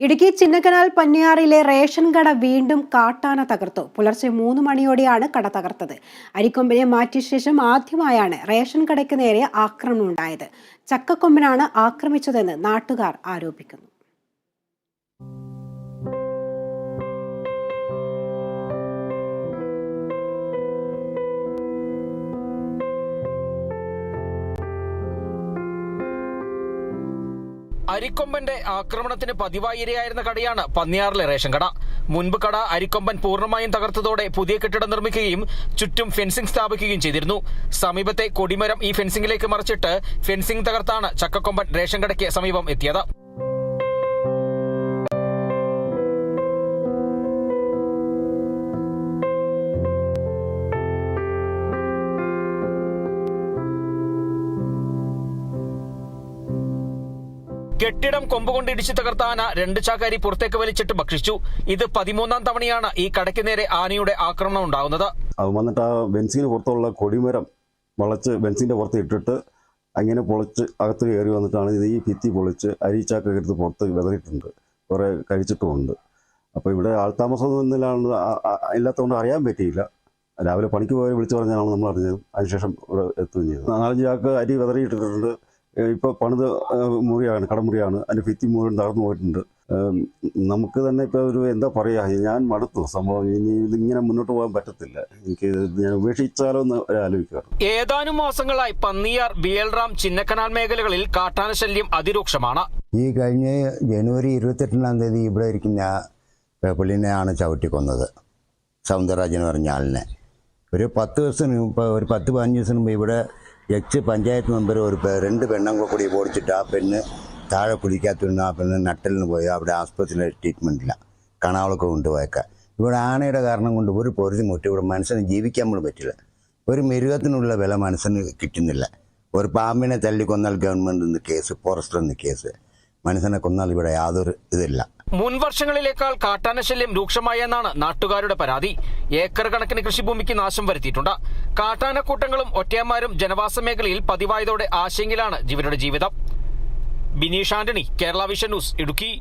Idukki Chinnakanal പന്നിയാറിലെ ration കട വീണ്ടും കാട്ടാന തകർത്തു. പുലർച്ചെ മൂന്ന് മണിയോടെയാണ് കട തകർത്തത്. അരിക്കൊമ്പിനെ മാറ്റിയ ശേഷം ആദ്യമായാണ് റേഷൻ കടയ്ക്ക് നേരെ ആക്രമണം ഉണ്ടായത്. ചക്കക്കൊമ്പനാണ് ആക്രമിച്ചതെന്ന് നാട്ടുകാർ ആരോപിക്കുന്നു. അരിക്കൊമ്പന്റെ ആക്രമണത്തിന് പതിവായി ഇരയായിരുന്ന കടയാണ് പന്നിയാറിലെ റേഷൻ കട. മുൻപ് കട അരിക്കൊമ്പൻ പൂർണമായും തകർത്തതോടെ പുതിയ കെട്ടിടം നിർമ്മിക്കുകയും ചുറ്റും ഫെൻസിംഗ് സ്ഥാപിക്കുകയും ചെയ്തിരുന്നു. സമീപത്തെ കൊടിമരം ഈ ഫെൻസിംഗിലേക്ക് മറിച്ചിട്ട് ഫെൻസിംഗ് തകർത്താണ് ചക്കക്കൊമ്പൻ റേഷൻ കടയ്ക്ക് സമീപം എത്തിയത്. കെട്ടിടം കൊമ്പുകൊണ്ട് ഇടിച്ചു തകർത്ത ആന രണ്ട് ചാക്കാരി പുറത്തേക്ക് വലിച്ചിട്ട് ഭക്ഷിച്ചു. ഇത് പതിമൂന്നാം തവണയാണ് ഈ കടയ്ക്ക് നേരെ ആനയുടെ ആക്രമണം ഉണ്ടാകുന്നത്. അത് വന്നിട്ട് ആ ബെൻസിന് പുറത്തുള്ള കൊടിമരം വളച്ച് ബെൻസിന്റെ പുറത്ത് ഇട്ടിട്ട് അങ്ങനെ പൊളിച്ച് അകത്ത് കയറി വന്നിട്ടാണ് ഇത് ഈ ഭിത്തി പൊളിച്ച് അരിച്ചാക്ക എടുത്ത് പുറത്ത് വിതറിയിട്ടുണ്ട്. കുറേ കഴിച്ചിട്ടുമുണ്ട്. അപ്പോൾ ഇവിടെ ആൾത്താമസം എന്നിലാണ് ഇല്ലാത്തതുകൊണ്ട് അറിയാൻ പറ്റിയില്ല. രാവിലെ പണിക്ക് പോയി വിളിച്ചു പറഞ്ഞാണ് നമ്മൾ അറിഞ്ഞത്. അതിനുശേഷം ഇവിടെ എത്തുകയും ചെയ്തത്. നാലഞ്ച് ചാക്ക് അരി വിതറിയിട്ടിട്ടുണ്ട്. ഇപ്പോൾ പണിത് മുറിയാണ് കടമുറിയാണ്. അതിന്റെ ഭിത്തി മുഴുവൻ തകർന്നു പോയിട്ടുണ്ട്. നമുക്ക് തന്നെ ഇപ്പോൾ ഒരു എന്താ പറയുക ഞാൻ മടുത്തു സംഭവം. ഇനി ഇതിങ്ങനെ മുന്നോട്ട് പോകാൻ പറ്റത്തില്ല. എനിക്ക് ഞാൻ ഉപേക്ഷിച്ചാലോ എന്ന് ആലോചിക്കാറ് ഏതാനും മാസങ്ങളായി പന്നിയാർ ബിയൽറാം ചിന്നക്കനാൽ മേഖലകളിൽ കാട്ടാന ശല്യം അതിരൂക്ഷമാണ്. ഈ കഴിഞ്ഞ ജനുവരി ഇരുപത്തെട്ടിനാം തീയതി ഇവിടെ ഇരിക്കുന്ന പുള്ളിനെയാണ് ചവിട്ടിക്കൊന്നത് സൗന്ദരരാജൻ പറഞ്ഞ ആളിനെ. ഒരു പത്ത് ദിവസത്തിന് ഇപ്പോൾ ഒരു പത്ത് പതിനഞ്ച് ദിവസത്തിന് മുമ്പ് ഇവിടെ എക്സ് പഞ്ചായത്ത് മെമ്പർ ഒരു പെ- രണ്ട് പെണ്ണുങ്ങൾ കൂടി ഓടിച്ചിട്ട് ആ പെണ്ണ് താഴെ കുടിക്കാത്തിരുന്ന ആ പെണ്ണ് നട്ടലിന് പോയി അവിടെ ആസ്പത്രിയിൽ ട്രീറ്റ്മെൻറ്റില്ല കണാവളൊക്കെ കൊണ്ടുപോയേക്ക ഇവിടെ ആനയുടെ കാരണം കൊണ്ട് ഒരു പൊരുതി മുട്ടി ഇവിടെ മനുഷ്യന് ജീവിക്കാൻ പോലും പറ്റില്ല ഒരു മിരുകത്തിനുള്ള വില മനുഷ്യന് കിട്ടുന്നില്ല ഒരു പാമ്പിനെ തല്ലി കൊന്നാൽ ഗവൺമെൻറ് നിന്ന് കേസ് ഫോറസ്റ്റർ നിന്ന് കേസ് മനുഷ്യനെ കൊന്നാൽ ഇവിടെ യാതൊരു ഇതില്ല മുൻ കാട്ടാനശല്യം കാട്ടാന രൂക്ഷമായെന്നാണ് നാട്ടുകാരുടെ പരാതി. ഏക്കർ കണക്കിന് കൃഷിഭൂമിക്ക് നാശം വരുത്തിയിട്ടുണ്ട്. കാട്ടാനക്കൂട്ടങ്ങളും ഒറ്റയന്മാരും ജനവാസ മേഖലയിൽ പതിവായതോടെ ആശങ്കയിലാണ് ജീവരുടെ ജീവിതം. Bineesh Antony Kerala vision news Idukki.